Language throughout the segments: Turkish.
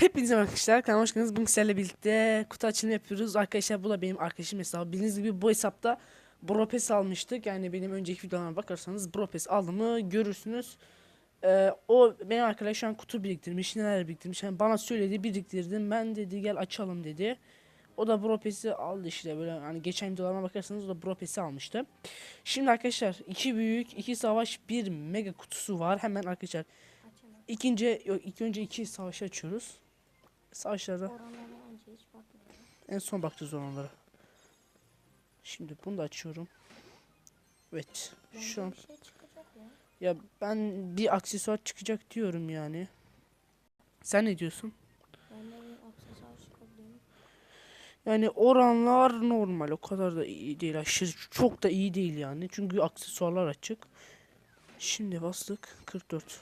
Hepinize arkadaşlar kanalıma hoş geldiniz. Bugün sizlerle birlikte kutu açılımı yapıyoruz. Arkadaşlar bu da benim arkadaşım hesabı. Bildiğiniz gibi bu hesapta Bropes almıştık. Yani benim önceki videolarıma bakarsanız Bropes aldığımı görürsünüz. Ee, o benim arkadaş şu an kutu biriktirmiş. Neler biriktirmiş. Yani bana söyledi biriktirdim. Ben dedi gel açalım dedi. O da Bropes'i aldı işte böyle hani geçen videolarıma bakarsanız o da Bropes'i almıştı. Şimdi arkadaşlar iki büyük, iki savaş, bir mega kutusu var. Hemen arkadaşlar ikinci yok ilk önce iki savaşı açıyoruz. Oranlara bakmıyorum. en son bakacağız onlara. Şimdi bunu da açıyorum. Evet. Bence Şu an şey ya. ya ben bir aksesuar çıkacak diyorum yani. Sen ne diyorsun? Yani oranlar normal. O kadar da iyi değil. Aşırı çok da iyi değil yani. Çünkü aksesuarlar açık. Şimdi bastık 44.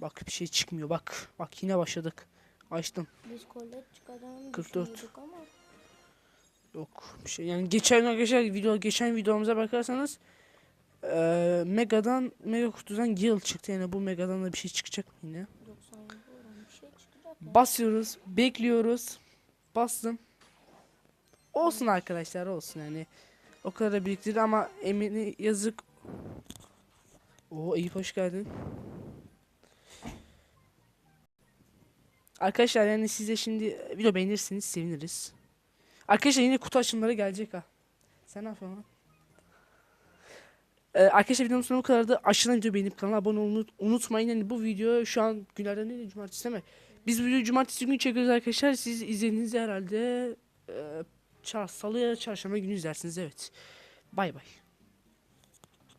Bak bir şey çıkmıyor. Bak. Bak yine başladık. Açtım. Biz kollet çıkacağını 44. düşünüyorduk ama Yok bir şey. Yani geçen arkadaşlar video geçen videomuza bakarsanız eee Mega'dan Mega kutudan Gil çıktı. Yani bu Mega'dan da bir şey çıkacak mı yine? 97 oran bir şey çıkacak. Basıyoruz, bekliyoruz. Bastım. Olsun arkadaşlar olsun yani. O kadar da biriktirdi ama Emin'i yazık. Oo Eyüp hoş geldin. Arkadaşlar yani size şimdi video beğenirseniz seviniriz. Arkadaşlar yine kutu açılımları gelecek ha. Sen ne yapıyorsun lan? Ee, arkadaşlar videonun sonu bu kadardı. Aşağıdan video beğenip kanala abone olmayı unutmayın. Yani bu video şu an günlerden değil de cumartesi değil mi? Biz videoyu cumartesi günü çekiyoruz arkadaşlar. Siz izlediğinizde herhalde e, çar, salı ya çarşamba günü izlersiniz evet. Bay bay.